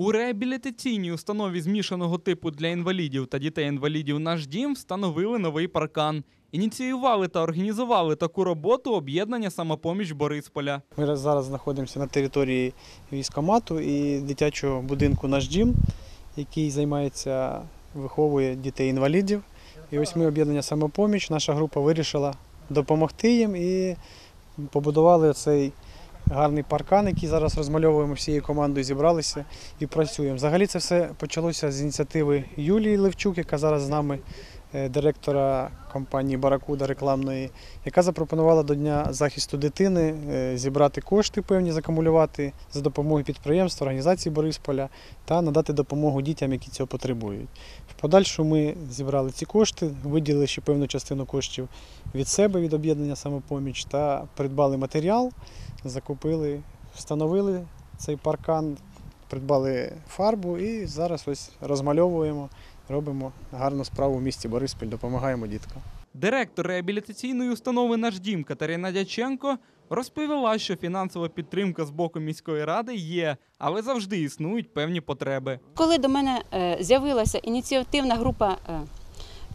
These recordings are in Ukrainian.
У реабілітаційній установі змішаного типу для інвалідів та дітей-інвалідів наш дім встановили новий паркан. Ініціювали та організували таку роботу об'єднання самопоміч Борисполя. Ми зараз знаходимося на території військомату і дитячого будинку наш дім, який займається, виховує дітей-інвалідів. І ось ми об'єднання самопоміч, наша група вирішила допомогти їм і побудували цей гарний паркан, який зараз розмальовуємо всією командою, зібралися і працюємо. Взагалі це все почалося з ініціативи Юлії Левчук, яка зараз з нами директора компанії Баракуда рекламної, яка запропонувала до Дня захисту дитини е, зібрати кошти певні, закумулювати за допомогою підприємств, організації Борисполя та надати допомогу дітям, які цього потребують. В подальшому ми зібрали ці кошти, виділили ще певну частину коштів від себе, від об'єднання самопоміч та придбали матеріал, закупили, встановили цей паркан, придбали фарбу і зараз ось розмальовуємо, робимо гарну справу в місті Бориспіль, допомагаємо діткам. Директор реабілітаційної установи Наш дім Катерина Дяченко розповіла, що фінансова підтримка з боку міської ради є, але завжди існують певні потреби. Коли до мене е, з'явилася ініціативна група е,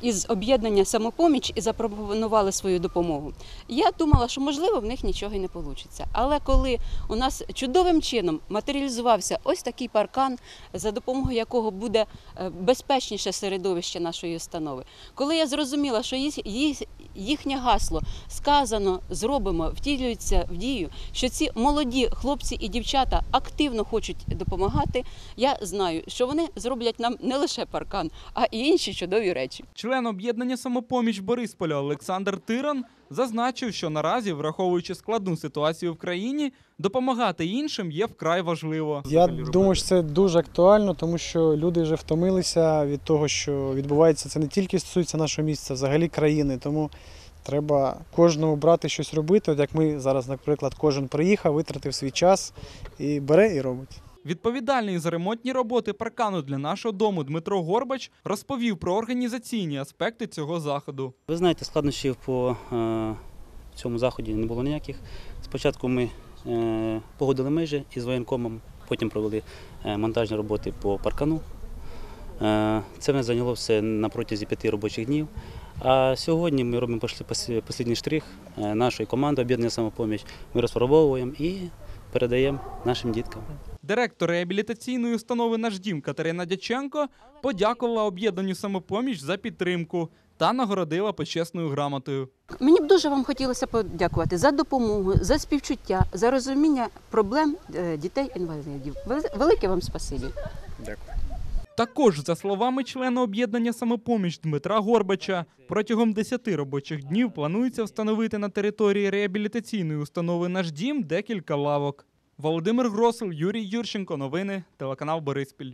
із об'єднання самопоміч і запропонували свою допомогу, я думала, що можливо в них нічого й не вийде. Але коли у нас чудовим чином матеріалізувався ось такий паркан, за допомогою якого буде е, безпечніше середовище нашої установи, коли я зрозуміла, що їхнє гасло сказано, зробимо, втілюється в дію, що ці молоді хлопці і дівчата активно хочуть допомагати, я знаю, що вони зроблять нам не лише паркан, а і інші чудові речі. Член об'єднання самопоміч Борисполя Олександр Тиран зазначив, що наразі, враховуючи складну ситуацію в країні, допомагати іншим є вкрай важливо. Я думаю, що це дуже актуально, тому що люди вже втомилися від того, що відбувається. Це не тільки стосується нашого місця, взагалі країни. Тому треба кожному брати щось робити. От як ми зараз, наприклад, кожен приїхав, витратив свій час і бере і робить. Відповідальний за ремонтні роботи паркану для нашого дому Дмитро Горбач розповів про організаційні аспекти цього заходу. Ви знаєте, складнощів по е, цьому заході не було ніяких. Спочатку ми е, погодили межі із воєнкомом, потім провели е, монтажні роботи по паркану. Це мене зайняло все на протязі п'яти робочих днів. А сьогодні ми робимо послідній штрих нашої команди об'єднання самопоміч. Ми розпробовуємо і передаємо нашим діткам. Директор реабілітаційної установи Наш дім Катерина Дяченко подякувала об'єднанню самопоміч за підтримку та нагородила почесною грамотою. Мені б дуже вам хотілося подякувати за допомогу, за співчуття, за розуміння проблем е, дітей-інвалідів. Вели- Велике вам спасибі. Також, за словами члена об'єднання самопоміч Дмитра Горбача, протягом 10 робочих днів планується встановити на території реабілітаційної установи Наш дім декілька лавок. Володимир Гросл, Юрій Юрченко. Новини, телеканал Бориспіль.